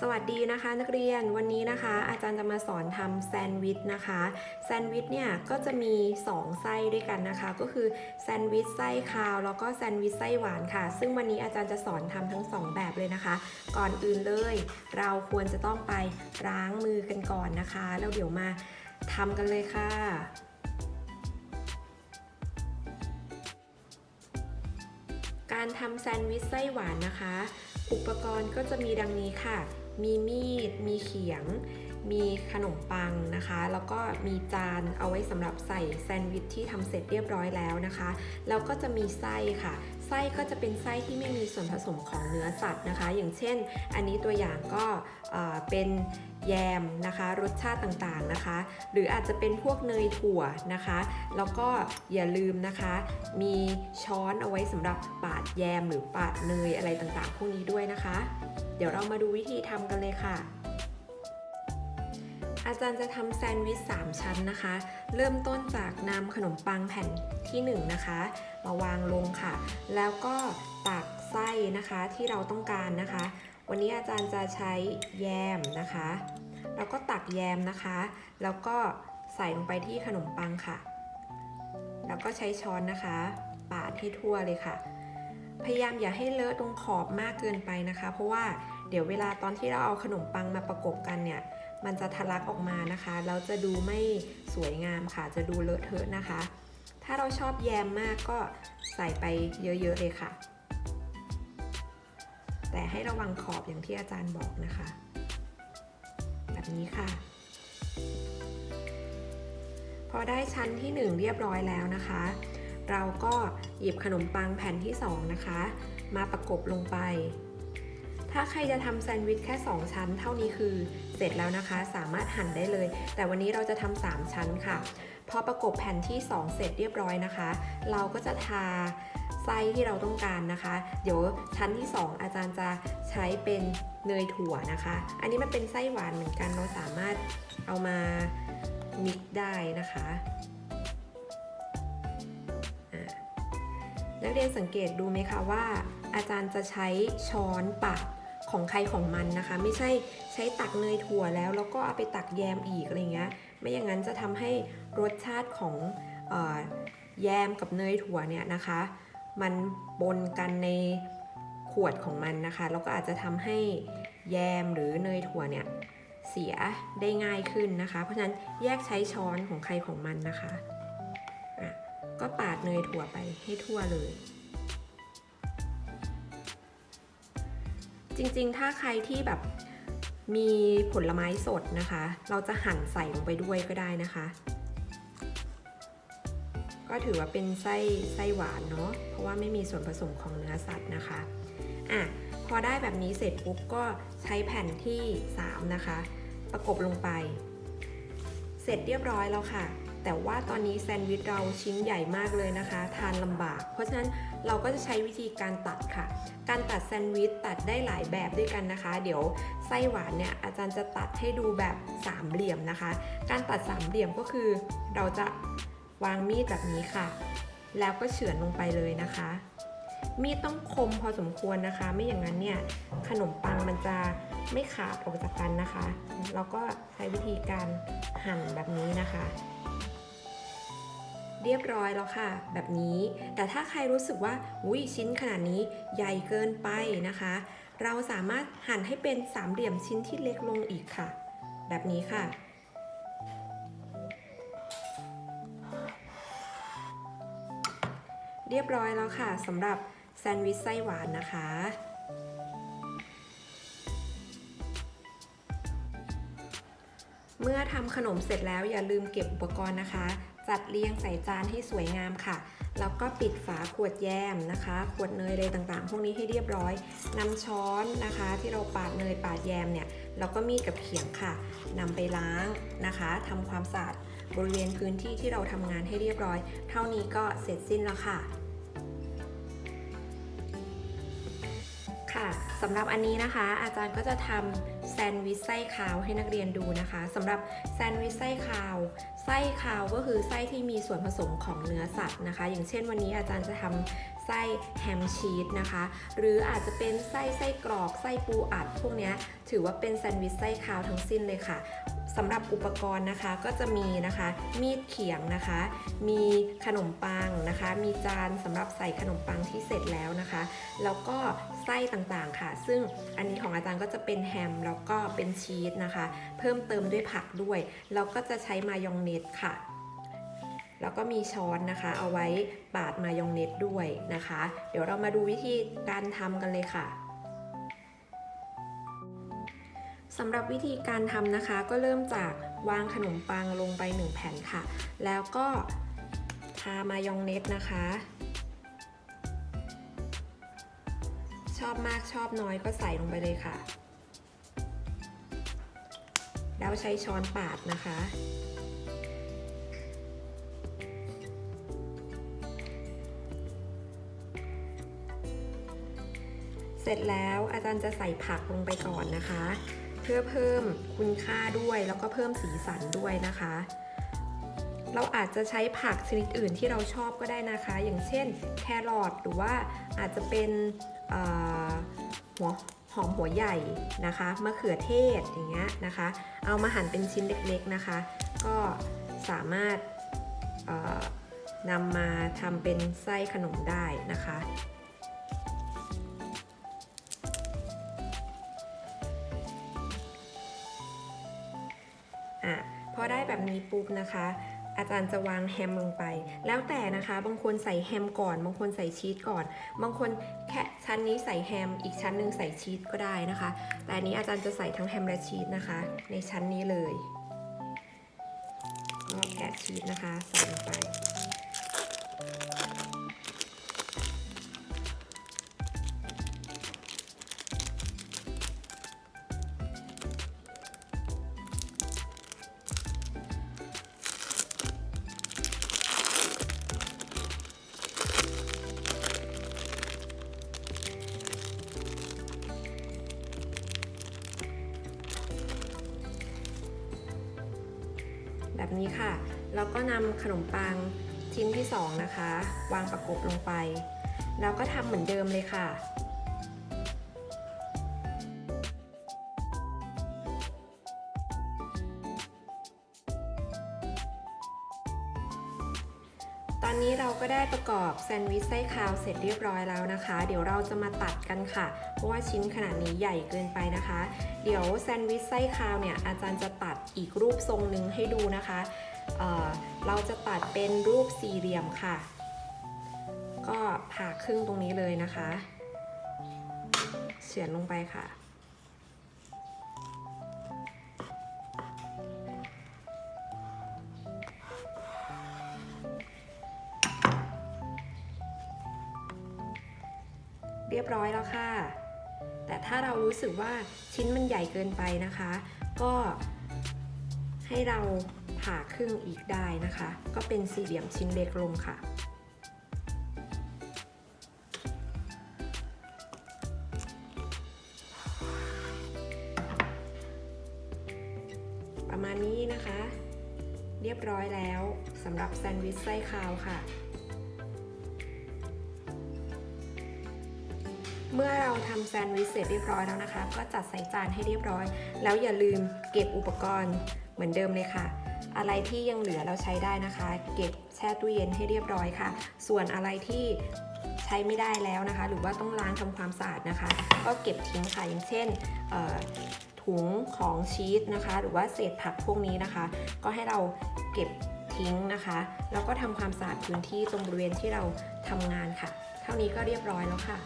สวัสดีนะคะนักเรียนวันนี้นะคะ อาจารย์จะมาสอนทำแซนด์วิชนะคะแซนด์วิชเนี่ยก็จะมี 2 ไส้ด้วยกันนะคะ ก็คือแซนด์วิชไส้คาวแล้วก็แซนด์วิชไส้หวานค่ะ ซึ่งวันนี้อาจารย์จะสอนทำทั้ง 2 แบบเลยนะคะ ก่อนอื่นเลย เราควรจะต้องไปล้างมือกันก่อนนะคะแล้วเดี๋ยวมาทำกันเลยค่ะการทำแซนด์วิชไส้หวานนะคะ อุปกรณ์ก็จะมีดังนี้ค่ะ มีมีด มีเขียง มีขนมปังนะคะ แล้วก็มีจานเอาไว้สำหรับใส่แซนด์วิชที่ทำเสร็จเรียบร้อยแล้วนะคะ แล้วก็จะมีไส้ค่ะ ไส้ก็จะเป็นไส้ที่ไม่มีส่วนผสมของเนื้อสัตว์นะคะ อย่างเช่น อันนี้ตัวอย่างก็เอ่อเป็นแยมนะคะรสชาติต่างๆนะคะ หรืออาจจะเป็นพวกเนยถั่วนะคะ แล้วก็อย่าลืมนะคะ มีช้อนเอาไว้สำหรับปาดแยมหรือปาดเนยอะไรต่างๆ พวกนี้ด้วยนะคะ เดี๋ยวเรามาดูวิธีทำกันเลยค่ะ อาจารย์จะทำแซนด์วิช 3 ชั้นนะคะ เริ่มต้นจากนำขนมปังแผ่นที่ 1 นะคะ มาวางลงค่ะ แล้วก็ตักไส้นะคะที่เราต้องการนะคะ วันนี้อาจารย์จะใช้แยมนะคะ แล้วก็ตักแยมนะคะ แล้วก็ใส่ลงไปที่ขนมปังค่ะ แล้วก็ใช้ช้อนนะคะ ปาดให้ทั่วเลยค่ะ พยายามอย่าให้เลอะตรงขอบมากเกินไปนะคะ เพราะว่าเดี๋ยวเวลาตอนที่เราเอาขนมปังมาประกบกันเนี่ย มันจะทะลักออกมานะคะ แล้วจะดูไม่สวยงามค่ะ จะดูเลอะเทอะนะคะ ถ้าเราชอบแยมมากก็ใส่ไปเยอะๆเลยค่ะ แต่ให้ระวังขอบอย่างที่อาจารย์บอกนะคะ แบบนี้ค่ะ พอได้ชั้นที่ 1 เรียบร้อยแล้วนะคะ เราก็หยิบขนมปังแผ่นที่ 2 นะคะ มาประกบลงไป ถ้าใครจะทำแซนด์วิชแค่ 2 ชั้น เท่านี้คือเสร็จแล้วนะคะ สามารถหั่นได้เลย แต่วันนี้เราจะทำ3ชั้นค่ะ พอประกบแผ่นที่ 2 เสร็จเรียบร้อยนะคะ เราก็จะทาไส้ที่เราต้องการนะคะ เดี๋ยวชั้นที่ 2 อาจารย์จะใช้เป็นเนยถั่วนะคะ อันนี้มันเป็นไส้หวานเหมือนกัน เราสามารถเอามามิกได้นะคะะนักเรียนสังเกตดูไหมคะว่า อาจารย์จะใช้ช้อนปัก ของใครของมันนะคะ ไม่ใช่ใช้ตักเนยถั่วแล้ว แล้วก็เอาไปตักแยมอีกอะไรเงี้ยไม่อย่างนั้นจะทำให้รสชาติของออแยมกับเนยถั่วเนี่ยนะคะ มันปนกันในขวดของมันนะคะแล้วก็อาจจะทำให้แยมหรือเนยถั่วเนี่ยเสียได้ง่ายขึ้นนะคะ เพราะฉะนั้นแยกใช้ช้อนของใครของมันนะคะ ก็ปาดเนยถั่วไปให้ทั่วเลย จริงๆ ถ้าใครที่แบบมีผลไม้สดนะคะ เราจะหั่นใส่ลงไปด้วยก็ได้นะคะ ก็ถือว่าเป็นไส้ไส้หวานเนาะเพราะว่าไม่มีส่วนผสมของเนื้อสัตว์นะคะอะพอได้แบบนี้เสร็จปุ๊บก็ใช้แผ่นที่ 3 นะคะ ประกบลงไป เสร็จเรียบร้อยแล้วค่ะ แต่ว่าตอนนี้แซนด์วิชเราชิ้นใหญ่มากเลยนะคะ ทานลำบาก เพราะฉะนั้นเราก็จะใช้วิธีการตัดค่ะ การ ตัดแซนด์วิชตัดได้หลายแบบด้วยกันนะคะ เดี๋ยวไส้หวานเนี่ยอาจารย์จะตัดให้ดูแบบสามเหลี่ยมนะคะ การตัดสามเหลี่ยมก็คือเราจะวางมีดแบบนี้ค่ะ แล้วก็เฉือนลงไปเลยนะคะ มีดต้องคมพอสมควรนะคะ ไม่อย่างนั้นเนี่ยขนมปังมันจะไม่ขาดออกจากกันนะคะเราก็ใช้วิธีการหั่นแบบนี้นะคะ เรียบร้อยแล้วค่ะ แบบนี้ แต่ถ้าใครรู้สึกว่าอุ้ยชิ้นขนาดนี้ใหญ่เกินไปนะคะ เราสามารถหั่นให้เป็นสามเหลี่ยมชิ้นที่เล็กลงอีกค่ะ แบบนี้ค่ะเรียบร้อยแล้วค่ะสำหรับแซนด์วิชไส้หวานนะคะ เมื่อทำขนมเสร็จแล้วอย่าลืมเก็บอุปกรณ์นะคะ จัดเรียงใส่จานให้สวยงามค่ะ แล้วก็ปิดฝาขวดแยมนะคะ ขวดเนยอะไรต่างๆ พวกนี้ให้เรียบร้อยนำช้อนนะคะ ที่เราปาดเนยปาดแยมเนี่ยแล้วก็มีดกับเขียงค่ะนำไปล้างนะคะทำความสะอาดบริเวณพื้นที่ที่เราทำงานให้เรียบร้อย เท่านี้ก็เสร็จสิ้นแล้วค่ะ ค่ะสำหรับอันนี้นะคะ อาจารย์ก็จะทำแซนด์วิชไส้ขาวให้นักเรียนดูนะคะสำหรับแซนด์วิชไส้ขาว ไส้คาวก็คือไส้ที่มีส่วนผสมของเนื้อสัตว์นะคะ อย่างเช่นวันนี้อาจารย์จะทำไส้แฮมชีสนะคะ หรืออาจจะเป็นไส้ไส้กรอกไส้ปูอัด พวกนี้ถือว่าเป็นแซนด์วิชไส้คาวทั้งสิ้นเลยค่ะสำหรับอุปกรณ์นะคะก็จะมีนะคะ มีดเขียงนะคะ มีขนมปังนะคะ มีจานสำหรับใส่ขนมปังที่เสร็จแล้วนะคะ แล้วก็ไส้ต่างๆค่ะ ซึ่งอันนี้ของอาจารย์ก็จะเป็นแฮมแล้วก็เป็นชีสนะคะ เพิ่มเติมด้วยผักด้วย แล้วก็จะใช้มายองเนสค่ะ แล้วก็มีช้อนนะคะ เอาไว้ปาดมายองเนสด้วยนะคะ เดี๋ยวเรามาดูวิธีการทำกันเลยค่ะสำหรับวิธีการทำนะคะ ก็เริ่มจากวางขนมปังลงไป 1 แผ่นค่ะ แล้วก็ทามายองเนสนะคะ ชอบมากชอบน้อยก็ใส่ลงไปเลยค่ะ แล้วใช้ช้อนปาดนะคะ เสร็จแล้วอาจารย์จะใส่ผักลงไปก่อนนะคะ เพื่อเพิ่มคุณค่าด้วยแล้วก็เพิ่มสีสันด้วยนะคะ เราอาจจะใช้ผักชนิดอื่นที่เราชอบก็ได้นะคะ อย่างเช่นแครอทหรือว่าอาจจะเป็นหัวหอมหัวใหญ่นะคะมะเขือเทศอย่างเงี้ยนะคะ เอามาหั่นเป็นชิ้นเล็กๆนะคะ ก็สามารถนำมาทำเป็นไส้ขนมได้นะคะ นี้ปุ๊บนะคะ อาจารย์จะวางแฮมลงไป แล้วแต่นะคะบางคนใส่แฮมก่อน บางคนใส่ชีสก่อน บางคนแค่ชั้นนี้ใส่แฮม อีกชั้นหนึ่งใส่ชีสก็ได้นะคะ แต่อันนี้อาจารย์จะใส่ทั้งแฮมและชีสนะคะ ในชั้นนี้เลยก็แกะชีสนะคะใส่ลงไป แบบนี้ค่ะ แล้วก็นำขนมปังชิ้นที่ 2 นะคะ วางประกบลงไป แล้วก็ทำเหมือนเดิมเลยค่ะ อนนี้เราก็ได้ประกอบแซนด์วิชไส้คาวเสร็จเรียบร้อยแล้วนะคะ เดี๋ยวเราจะมาตัดกันค่ะ เพราะว่าชิ้นขนาดนี้ใหญ่เกินไปนะคะ เดี๋ยวแซนด์วิชไส้คาวเนี่ยอาจารย์จะตัดอีกรูปทรงหนึ่งให้ดูนะคะเเราจะตัดเป็นรูปสี่เหลี่ยมค่ะ ก็ผ่าครึ่งตรงนี้เลยนะคะ เฉือนลงไปค่ะ รียบร้อยแล้วค่ะ แต่ถ้าเรารู้สึกว่าชิ้นมันใหญ่เกินไปนะคะ ก็ให้เราผ่าครึ่งอีกได้นะคะ ก็เป็นสี่เหลี่ยมชิ้นเล็กลงค่ะ ประมาณนี้นะคะ เรียบร้อยแล้วสำหรับแซนด์วิชไส้คาวค่ะ เมื่อเราทำแซนด์วิชเสร็จเรียบร้อยแล้วนะคะ ก็จัดใส่จานให้เรียบร้อย แล้วอย่าลืมเก็บอุปกรณ์เหมือนเดิมเลยค่ะ อะไรที่ยังเหลือเราใช้ได้นะคะ เก็บแช่ตู้เย็นให้เรียบร้อยค่ะ ส่วนอะไรที่ใช้ไม่ได้แล้วนะคะ หรือว่าต้องล้างทำความสะอาดนะคะ ก็เก็บทิ้งค่ะอย่างเช่นถุงของชีสนะคะ หรือว่าเศษผักพวกนี้นะคะ ก็ให้เราเก็บทิ้งนะคะแล้วก็ทำความสะอาดพื้นที่ตรงบริเวณที่เราทำงานค่ะ เท่านี้ก็เรียบร้อยแล้วค่ะ